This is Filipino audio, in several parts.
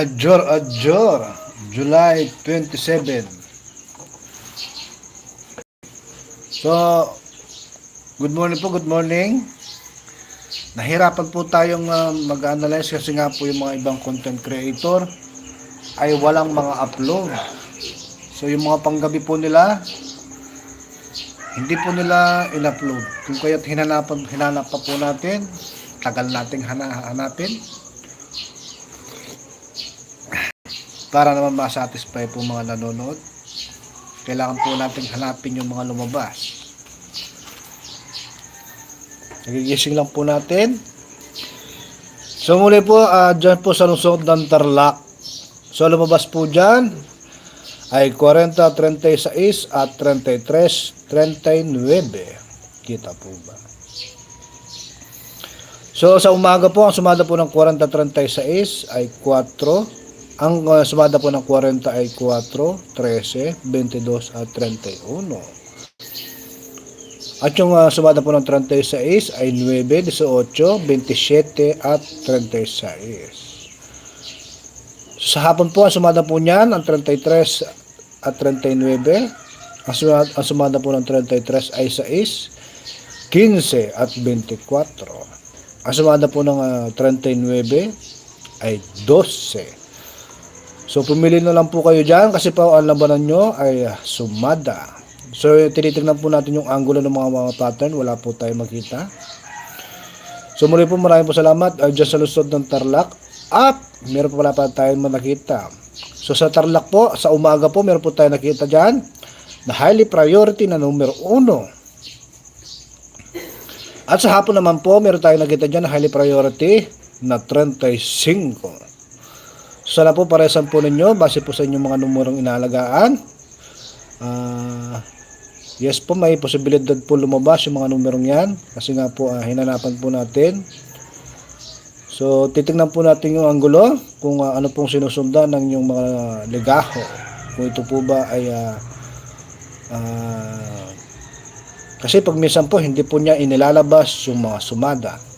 Adjor Adjor, July 27. So, good morning po, good morning. Nahirapan po tayong uh, mag-analyze kasi nga po yung mga ibang content creator ay walang mga upload. So, yung mga panggabi po nila, hindi po nila in-upload. Kung kaya't hinanapan, hinanap pa po natin, tagal nating hana- hanapin. Para naman masatisfy po mga nanonood kailangan po natin hanapin yung mga lumabas. Nagigising lang po natin. So muli po uh, dyan po sa lungsod ng Tarlac. So lumabas po dyan ay 40, 36 at 33, 39 kita po ba? So sa umaga po, ang sumada po ng 40-36 ay 4. Ang uh, sumada po ng 40 ay 4, 13, 22 at 31. At yung uh, sumada po ng 36 ay 9, 18, 27 at 36. Sa hapon po, ang sumada po niyan, ang 33 at 39. Ang sumada, ang sumada po ng 33 ay 6, 15 at 24. Ang sumada po ng uh, 39 ay 12. So pumili na lang po kayo dyan kasi po ang labanan nyo ay uh, sumada. So tinitingnan po natin yung angulo ng mga mga pattern. Wala po tayo makita. So muli po maraming po salamat uh, dyan sa lusod ng Tarlac. At meron po pala pa tayong nakita. So sa Tarlac po, sa umaga po meron po tayo nakita dyan na highly priority na numero 1. At sa hapon naman po, meron tayong nakita dyan na highly priority na 35. Sana po paresan po ninyo base po sa inyong mga numerong inalagaan. Uh, yes po, may posibilidad po lumabas yung mga numerong yan. Kasi nga po, uh, hinanapan po natin. So, titingnan po natin yung angulo kung uh, ano pong sinusundan ng yung mga legaho. Kung ito po ba ay uh, uh, kasi pag minsan po hindi po niya inilalabas yung mga sumada.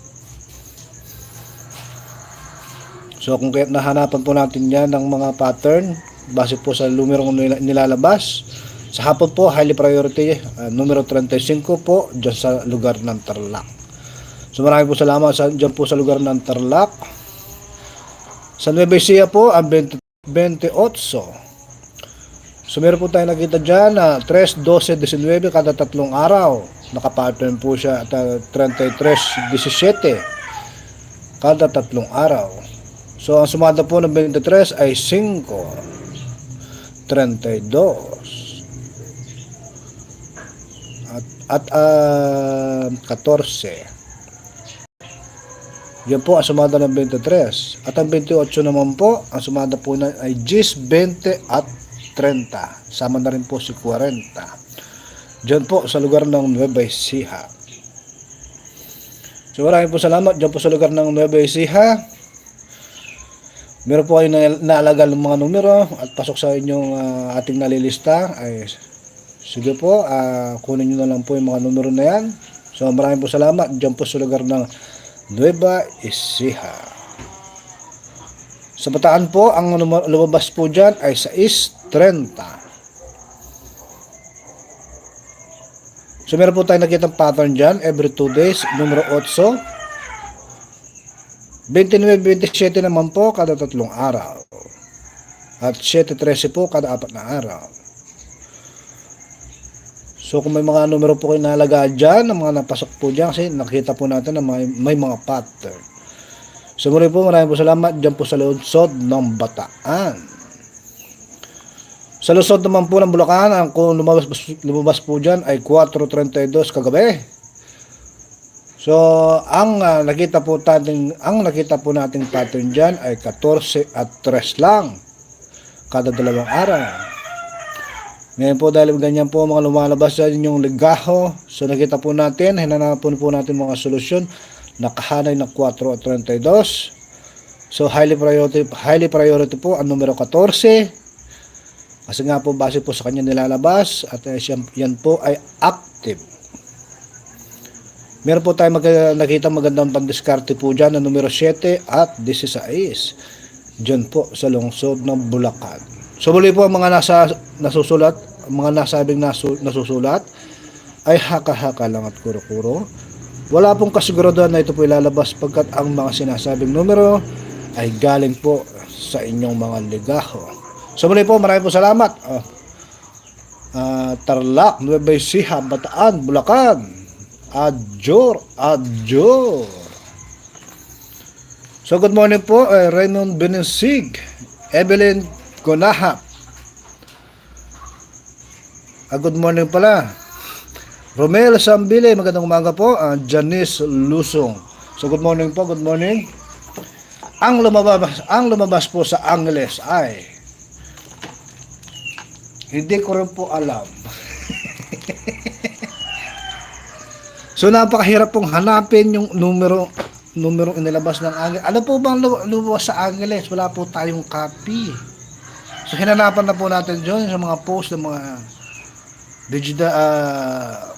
So kung kaya nahanapan po natin yan ng mga pattern base po sa numerong nilalabas sa hapon po highly priority uh, numero 35 po dyan sa lugar ng Tarlac. So maraming po salamat sa, dyan po sa lugar ng Tarlac. Sa Nueva Ecija po ang 20, 28. So meron po tayo nakita dyan na uh, 3, 12, 19 kada tatlong araw. Nakapattern po siya at uh, 33, 17 kada tatlong araw. So, ang sumada po ng 23 ay 5, 32. At, at uh, 14. Yan po ang sumada ng 23. At ang 28 naman po, ang sumada po na ay 10, 20 at 30. Sama na rin po si 40. Diyan po sa lugar ng Nueva Ecija. So maraming po salamat diyan po sa lugar ng Nueva Ecija. Meron po kayo na naalagal ng mga numero at pasok sa inyong uh, ating nalilista ay sige po, uh, kunin nyo na lang po yung mga numero na yan. So maraming po salamat dyan po sa lugar ng Nueva Ecija. Sa bataan po, ang lumabas po dyan ay 6.30. So meron po tayo nakita pattern dyan every 2 days, numero 8. 29-27 naman po kada tatlong araw. At 7-13 po kada apat na araw. So kung may mga numero po kayo nalaga dyan, ng mga napasok po dyan, kasi nakita po natin na may, may mga pattern. So muli po, maraming po salamat dyan po sa lungsod ng Bataan. Sa lungsod naman po ng Bulacan, ang kung lumabas, lumabas po dyan ay 4.32 kagabi. So, ang ah, nakita po natin, ang nakita po nating pattern diyan ay 14 at 3 lang kada dalawang araw. Ngayon po dahil ganyan po mga lumalabas sa inyong ligaho, so nakita po natin, hinanapan po natin mga solusyon, nakahanay ng 4 at 32. So highly priority, highly priority po ang numero 14. Kasi nga po base po sa kanya nilalabas at siya- yan po ay active. Meron po tayo mag- nakita magandang pandiskarte po dyan na numero 7 at 16. Diyan po sa lungsod ng Bulacan. So muli po ang mga nasa nasusulat, mga nasabing nasu, nasusulat ay haka-haka lang at kuro-kuro. Wala pong kasiguraduhan na ito po ilalabas pagkat ang mga sinasabing numero ay galing po sa inyong mga ligaho. So muli po, maraming po salamat. Ah, ah, Tarlac, Nueva Ecija, Bataan, Bulacan. Adjor, adjor. So good morning po, eh, Raymond Benensig, Evelyn Gonahap. Ah, good morning pala. Romel Sambile, magandang umaga po. Ah, Janice Lusong. So good morning po, good morning. Ang lumabas, ang lumabas po sa Angeles ay hindi ko rin po alam. so napakahirap pong hanapin yung numero numero inilabas ng Angeles. Ano po bang lu- lumabas sa Angeles? Wala po tayong copy. So hinanapan na po natin dyan sa mga post ng mga digital ah,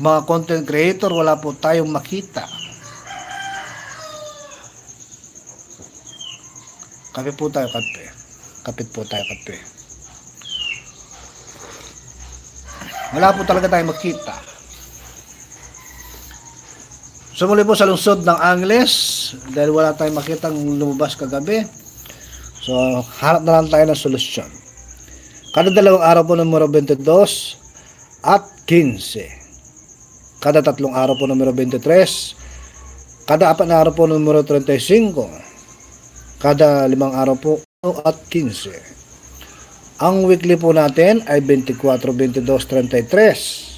mga content creator wala po tayong makita. Kape po tayo, kape. Kapit po tayo, kape. Wala po talaga tayong makita. So muli po sa lungsod ng Angles, dahil wala tayong makitang lumabas kagabi, so harap na lang tayo ng solusyon. Kada dalawang araw po numero 22 at 15. Kada tatlong araw po numero 23. Kada apat na araw po numero 35. Kada limang araw po at 15. Ang weekly po natin ay 24, 22, 33.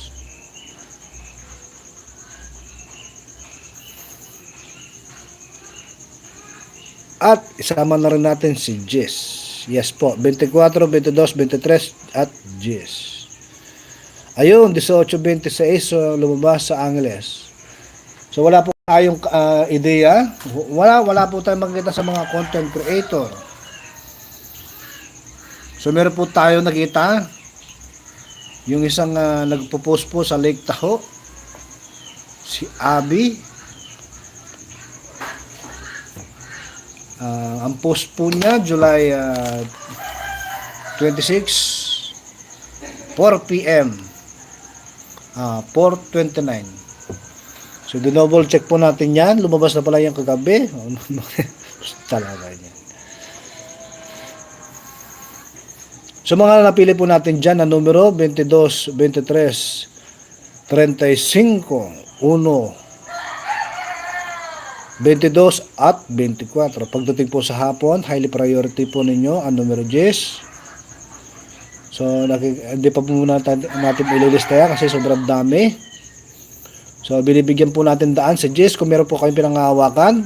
At isama na rin natin si Jess. Yes po, 24, 22, 23 at Jess. Ayun, 18, 26 so lumabas sa Angeles. So wala po tayong ah, ideya. Wala, wala po tayong makita sa mga content creator. So meron po tayo nakita yung isang ah, nagpo-post po sa Lake Tahoe si Abby Ah, ang post po niya July ah, 26 4 p.m. Ah, 4.29 So, double check po natin yan. Lumabas na pala yung kagabi. Talaga yan. So, mga napili po natin dyan na numero 22, 23, 35, 1, 22 at 24. Pagdating po sa hapon, highly priority po ninyo ang numero 10. So, hindi pa po muna natin, ililista yan kasi sobrang dami. So, binibigyan po natin daan sa 10 kung meron po kayong pinangahawakan.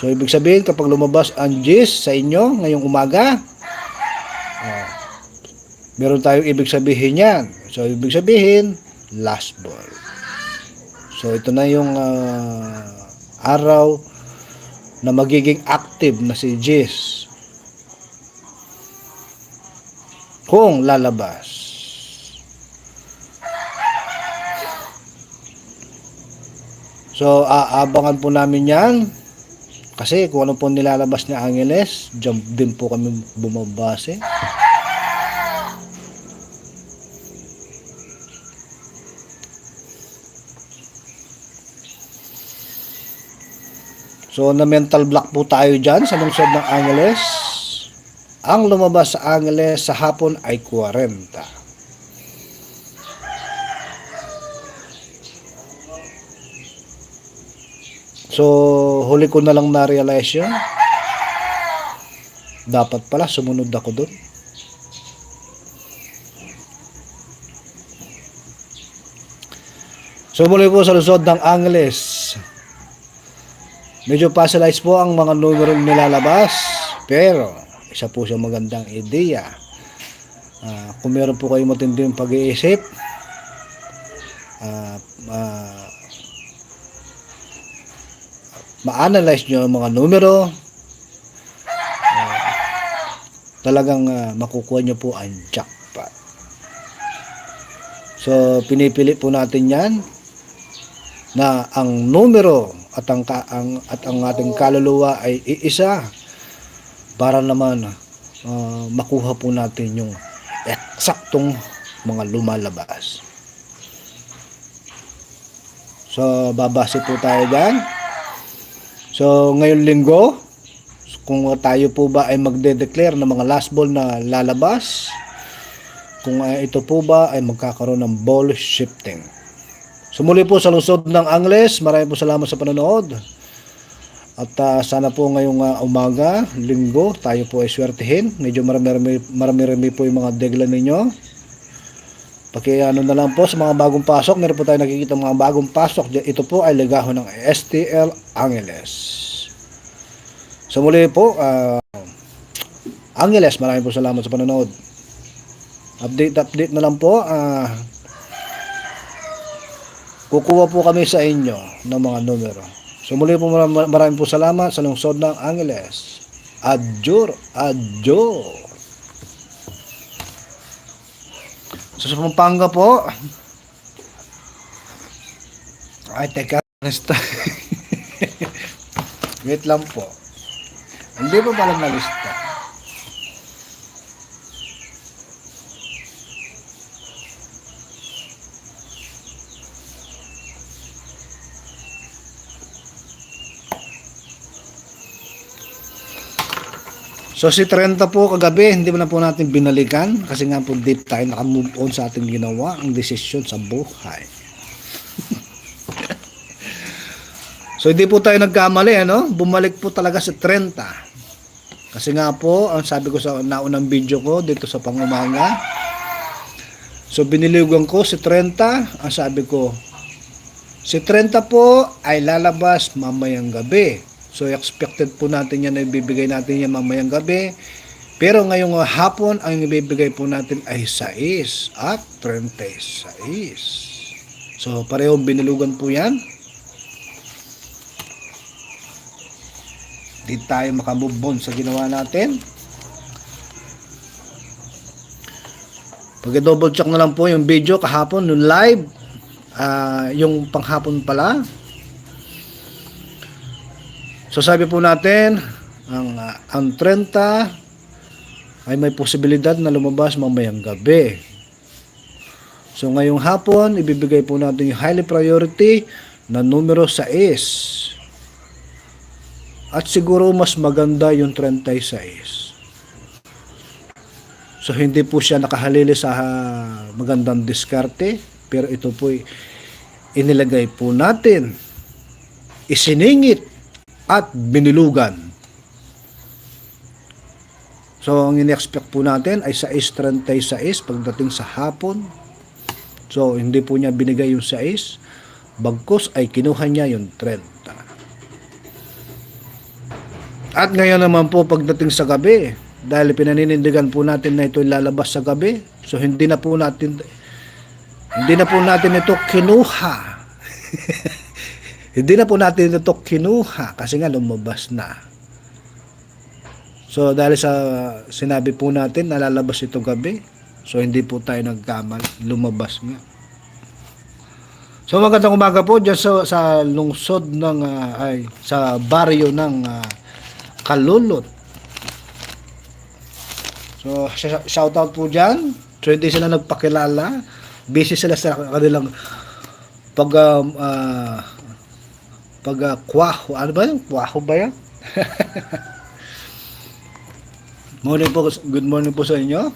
So, ibig sabihin, kapag lumabas ang 10 sa inyo ngayong umaga, ah, meron tayong ibig sabihin yan. So, ibig sabihin, last ball. So, ito na yung ah, araw na magiging active na si Jess. Kung lalabas. So, aabangan po namin yan. Kasi kung ano po nilalabas ni Angeles, dyan din po kami bumabase. So, na mental block po tayo dyan sa lungsod ng Angeles. Ang lumabas sa Angeles sa hapon ay 40. So, huli ko na lang na-realize yun. Dapat pala, sumunod ako dun. So, muli po sa lusod ng Angeles. Medyo puzzleized po ang mga numero nilalabas. Pero, isa po siya magandang ideya. Ah, kung meron po kayo matinding pag-iisip, ah, ah, ma-analyze nyo ang mga numero, talagang ah, makukuha nyo po ang jackpot. So, pinipili po natin yan na ang numero at ang, ang at ang ating kaluluwa ay iisa para naman ah, makuha po natin yung eksaktong mga lumalabas. So, babase po tayo dyan. So, ngayon linggo, kung tayo po ba ay magde-declare ng mga last ball na lalabas, kung ah, ito po ba ay magkakaroon ng ball shifting. So muli po sa lungsod ng Angles, maraming po salamat sa panonood. At ah, sana po ngayong ah, umaga, linggo, tayo po ay swertihin. Medyo marami-rami, marami-rami po yung mga degla ninyo. Pakiano na lang po sa mga bagong pasok. Meron po tayo nakikita mga bagong pasok. Ito po ay legaho ng STL Angeles. So muli po, ah, Angeles, maraming po salamat sa panonood. Update, update na lang po. ah, kukuha po kami sa inyo ng mga numero. So muli po maram- maraming po salamat sa lungsod ng Angeles. Adjur, adjo. So Pampanga po. Ay, teka. Wait lang po. Hindi pa pala nalista. So si 30 po kagabi, hindi mo na po natin binalikan kasi nga po deep tayo nakamove on sa ating ginawa ang desisyon sa buhay. so hindi po tayo nagkamali, ano? Bumalik po talaga sa 30. Kasi nga po, ang sabi ko sa naunang video ko dito sa pangumanga, so biniligan ko si 30, ang sabi ko, si 30 po ay lalabas mamayang gabi. So expected po natin yan na ibibigay natin yan mamayang gabi. Pero ngayong uh, hapon, ang ibibigay po natin ay 6 at 36. So parehong binilugan po yan. Di tayo makamove sa ginawa natin. Pag-double check na lang po yung video kahapon, nung live, ah, yung panghapon pala, So sabi po natin, ang, ah, ang 30 ay may posibilidad na lumabas mamayang gabi. So ngayong hapon, ibibigay po natin yung highly priority na numero 6. At siguro mas maganda yung 36. So hindi po siya nakahalili sa ah, magandang diskarte, pero ito po inilagay po natin, isiningit at binilugan. So, ang in-expect po natin ay 6.36 pagdating sa hapon. So, hindi po niya binigay yung 6. Bagkos ay kinuha niya yung 30. At ngayon naman po pagdating sa gabi, dahil pinaninindigan po natin na ito lalabas sa gabi, so hindi na po natin hindi na po natin ito kinuha. Hindi na po natin ito kinuha kasi nga lumabas na. So dahil sa sinabi po natin na lalabas ito gabi, so hindi po tayo nagkamal, lumabas nga. So magandang umaga po diyan sa, sa lungsod ng ah, ay sa baryo ng ah, Kalulot. So sh- shout out po diyan. So hindi sila nagpakilala. Busy sila sa kanilang pag um, ah, pag uh, kwaho, ano ba yun? Kwaho ba yan? morning po, good morning po sa inyo.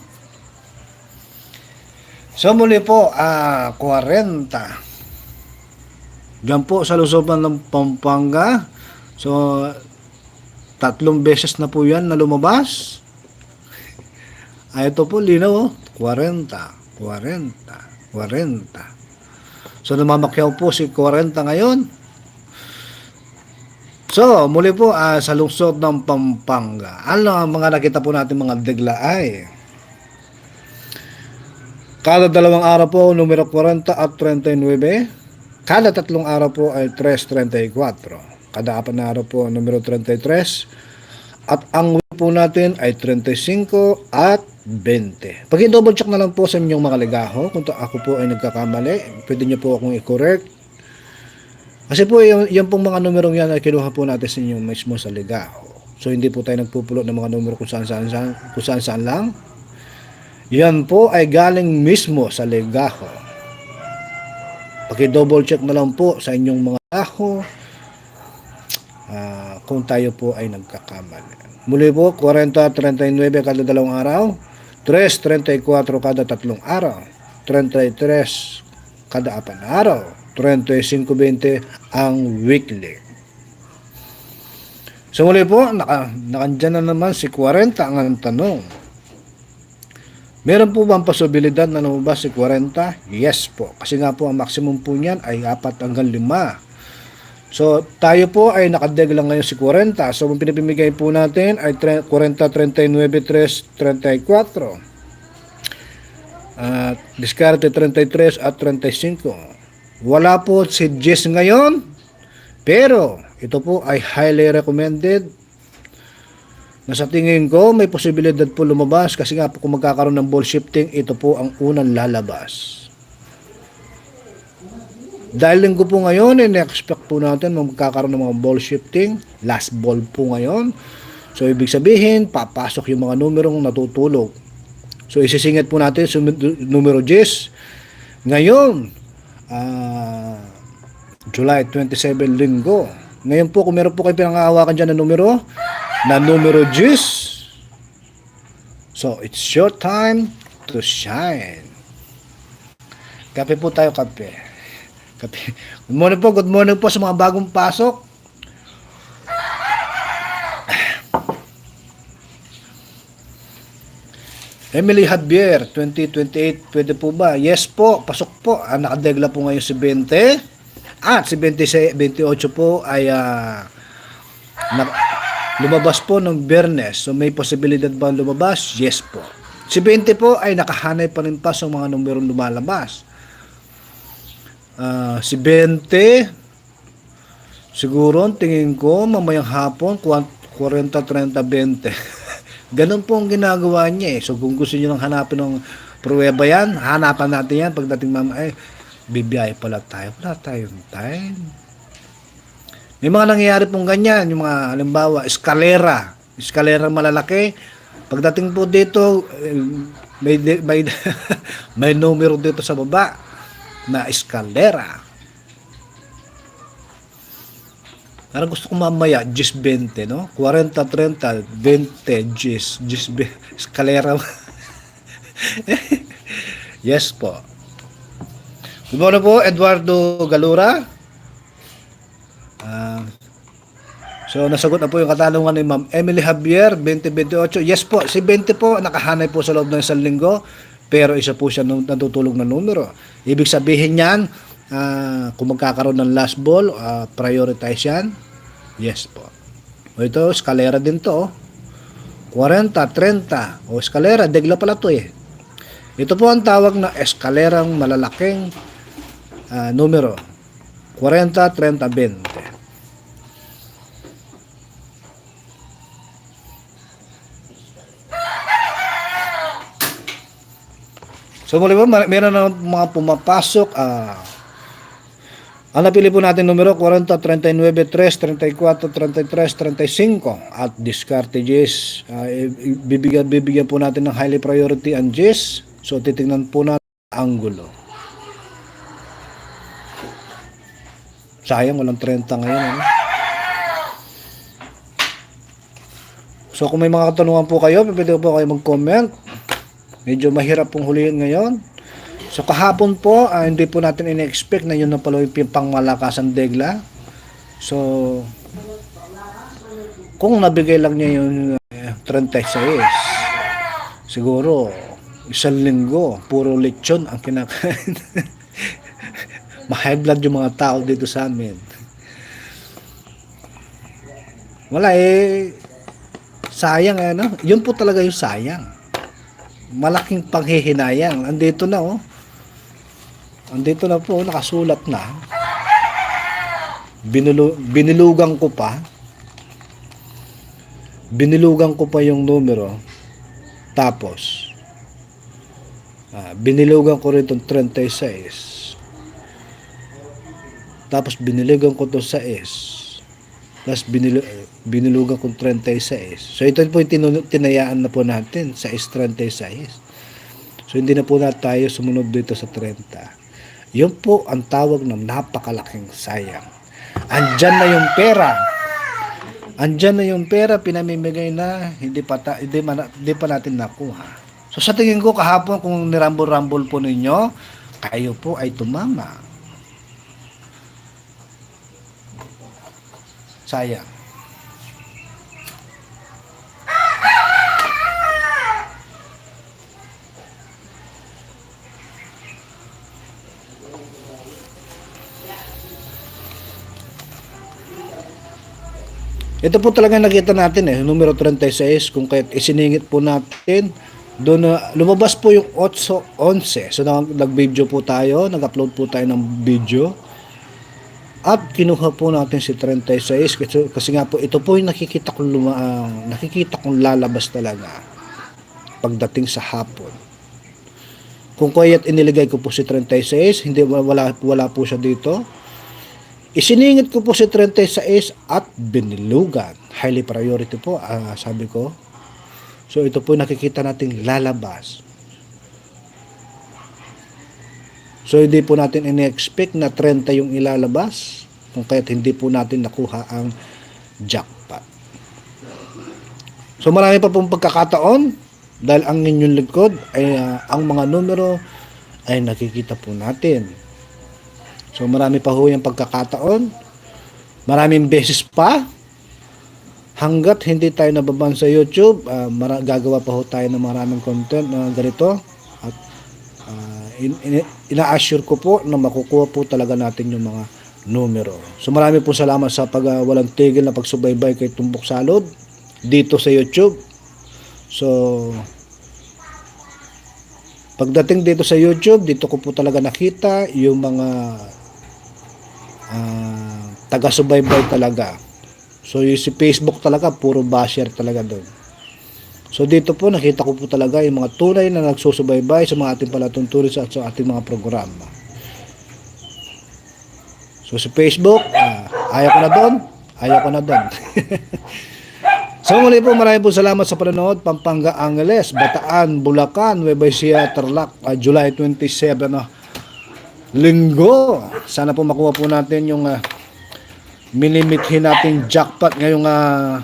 So muli po, ah 40. Diyan po sa Luzon ng Pampanga. So, tatlong beses na po yan na lumabas. Ay, ito po, linaw, oh. 40, 40, 40. So namamakyaw po si 40 ngayon. So, muli po ah, sa lungsod ng Pampanga. Ano ang mga nakita po natin mga degla ay? Kada dalawang araw po, numero 40 at 39. Kada tatlong araw po ay 3.34. Kada apat na araw po, numero 33. At ang po natin ay 35 at 20. Pag double check na lang po sa inyong mga ligaho, kung ako po ay nagkakamali, pwede niyo po akong i-correct. Kasi po, yung, yung pong mga numerong yan ay kinuha po natin sa inyo mismo sa ligaho. So, hindi po tayo nagpupulo ng mga numero kung saan saan, saan, kung saan, saan lang. Yan po ay galing mismo sa ligaho. Paki-double check na lang po sa inyong mga ligaho ah, kung tayo po ay nagkakamali. Muli po, 40-39 kada dalawang araw, 3-34 kada tatlong araw, 33 kada apat na araw, 35-20 ang weekly. So muli po, naka, nakandyan na naman si 40 ang tanong. Meron po bang posibilidad na lumabas si 40? Yes po. Kasi nga po ang maximum po niyan ay 4 hanggang 5. So tayo po ay nakadeg lang ngayon si 40. So ang pinipimigay po natin ay tre- 40, 39, 3, 34. At diskarte 33 at 35. Wala po si Jess ngayon. Pero ito po ay highly recommended. Na sa tingin ko may posibilidad po lumabas kasi nga po kung magkakaroon ng ball shifting ito po ang unang lalabas. Dahil linggo po ngayon eh, expect po natin magkakaroon ng mga ball shifting. Last ball po ngayon. So ibig sabihin papasok yung mga numerong natutulog. So isisingit po natin sa numero 10 ngayon ah July 27 linggo ngayon po kung meron po kayo pinangahawakan dyan na numero na numero 10. So, it's your time to shine. Kape po tayo, kape. Kape. Good morning po, good morning po sa mga bagong pasok. Emily Javier, 2028, pwede po ba? Yes po, pasok po. Ah, nakadegla po ngayon si 20. At si 26, 28 po ay na- lumabas po ng Bernes. So may posibilidad ba lumabas? Yes po. Si 20 po ay nakahanay pa rin pa sa mga numerong lumalabas. Ah, si 20, siguro tingin ko mamayang hapon, 40, 30, 20. Ganun po ang ginagawa niya eh. So kung gusto niyo nang hanapin ng pruweba yan, hanapan natin yan pagdating mama, eh, bibiyay pala tayo. Wala tayong time. May mga nangyayari pong ganyan, yung mga halimbawa, eskalera. Eskalera malalaki. Pagdating po dito, eh, may, may, may numero dito sa baba na eskalera. Parang gusto ko mamaya, 10-20, no? 40-30, 20, 10, 10, eskalera. yes po. Good morning po, Eduardo Galura. Ah, so, nasagot na po yung katanungan ni Ma'am Emily Javier, 2028. Yes po, si 20 po, nakahanay po sa loob ng isang linggo, pero isa po siya natutulog na numero. Ibig sabihin niyan, ah, kung magkakaroon ng last ball, ah, prioritize yan. Yes po. O ito, eskalera din to. oh. 40, 30. O eskalera, degla pala to eh. Ito po ang tawag na eskalerang malalaking ah, numero. 40, 30, 20. So muli po, meron na mga pumapasok. Ah, ang napili po natin numero 40, 39, 3, 34, 33, 35 at discarte Jess. I- bibigyan, bibigyan po natin ng highly priority ang Jess. So titingnan po natin ang angulo. Sayang, walang 30 ngayon. Ano? So kung may mga katanungan po kayo, pwede po kayo mag-comment. Medyo mahirap pong huliin ngayon. So kahapon po, ah, hindi po natin in-expect na yun na pala yung pangmalakasan degla. So, kung nabigay lang niya yung eh, 36, siguro, isang linggo, puro lechon ang kinakain. Ma-high blood yung mga tao dito sa amin. Wala eh. Sayang ano? Yun po talaga yung sayang. Malaking panghihinayang. Andito na oh. Andito na po, nakasulat na. Binulu binilugan ko pa. Binilugan ko pa yung numero. Tapos, ah, binilugan ko rin itong 36. Tapos binilugan ko to sa S. Tapos binilu binilugan ko 36. So ito po yung tinayaan na po natin sa S36. So hindi na po na tayo sumunod dito sa 30. Yun po ang tawag ng napakalaking sayang. Andyan na yung pera. Andyan na yung pera pinamimigay na hindi pa ta- hindi, man, hindi pa natin nakuha. So sa tingin ko kahapon kung nirambol-rambol po ninyo, kayo po ay tumama. Sayang. Ito po talaga nakita natin eh, numero 36, kung kahit isiningit po natin, doon na lumabas po yung 8, 11. So nag- nag-video po tayo, nag-upload po tayo ng video. At kinuha po natin si 36 kasi, kasi nga po ito po yung nakikita kong luma, ah, nakikita kong lalabas talaga pagdating sa hapon. Kung kaya't inilagay ko po si 36, hindi wala wala po siya dito. Isiningit ko po si 36 at binilugan. Highly priority po, ah, sabi ko. So ito po nakikita nating lalabas. So hindi po natin ini-expect na 30 yung ilalabas kung kaya't hindi po natin nakuha ang jackpot. So marami pa pong pagkakataon dahil ang inyong likod ay ah, ang mga numero ay nakikita po natin. So marami pa ho yung pagkakataon. Maraming beses pa. Hanggat hindi tayo nababan sa YouTube, ah, mara- gagawa pa ho tayo ng maraming content na ganito. At ah, in- in- ina-assure ko po na makukuha po talaga natin yung mga numero. So marami po salamat sa pag ah, walang tigil na pagsubaybay kay Tumbok Salod dito sa YouTube. So pagdating dito sa YouTube, dito ko po talaga nakita yung mga ah, taga-subaybay talaga. So yung si Facebook talaga, puro basher talaga doon. So dito po nakita ko po talaga yung mga tunay na nagsusubaybay sa mga ating palatuntunin sa, sa ating mga programa. So si Facebook, ah, ayaw ko na doon, ayaw ko na doon. so muli po maraming po salamat sa panonood. Pampanga Angeles, Bataan, Bulacan, Nueva Ecija, Tarlac, ah, July 27 na linggo. Sana po makuha po natin yung uh, minimithin nating jackpot ngayong ah,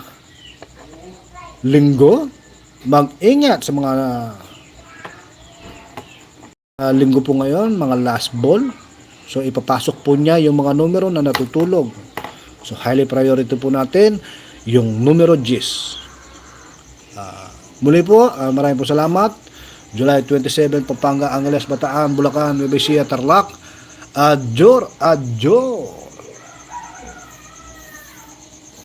linggo. Mag-ingat sa mga ah, linggo po ngayon, mga last ball. So ipapasok po niya yung mga numero na natutulog. So highly priority po natin yung numero 10. Ah, muli po, ah, maraming po salamat. July 27, Pampanga, Angeles, Bataan, Bulacan, Nueva Tarlac. Adjor, adjor.